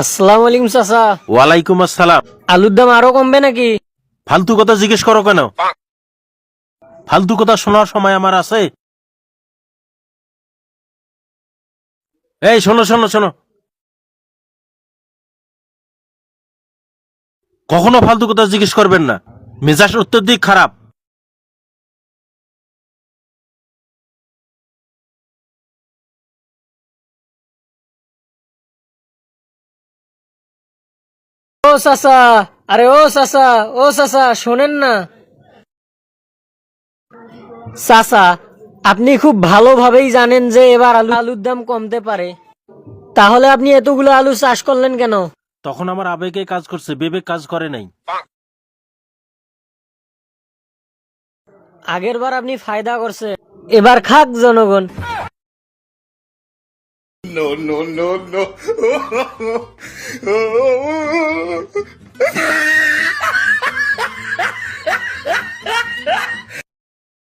আসসালামু আলাইকুম চাচা। ওয়ালাইকুম আসসালাম। আলুর দাম আরও কমবে নাকি? ফালতু কথা জিজ্ঞেস করো কেন? ফালতু কথা শোনার সময় আমার আছে। এই শোনো শোনো শোনো। কখনো ফালতু কথা জিজ্ঞেস করবেন না। মেজাজ অত্যধিক খারাপ। চাচা আরে ও চাচা ও চাচা শোনেন না। চাচা আপনি খুব ভালোভাবেই জানেন যে এবার আলু আলুর দাম কমতে পারে। তাহলে আপনি এতগুলো আলু চাষ করলেন কেন? তখন আমার আবেগে কাজ করছে বিবেক কাজ করে নাই। আগের বার আপনি ফায়দা করছে। এবার খাক জনগণ। No, no, no, no.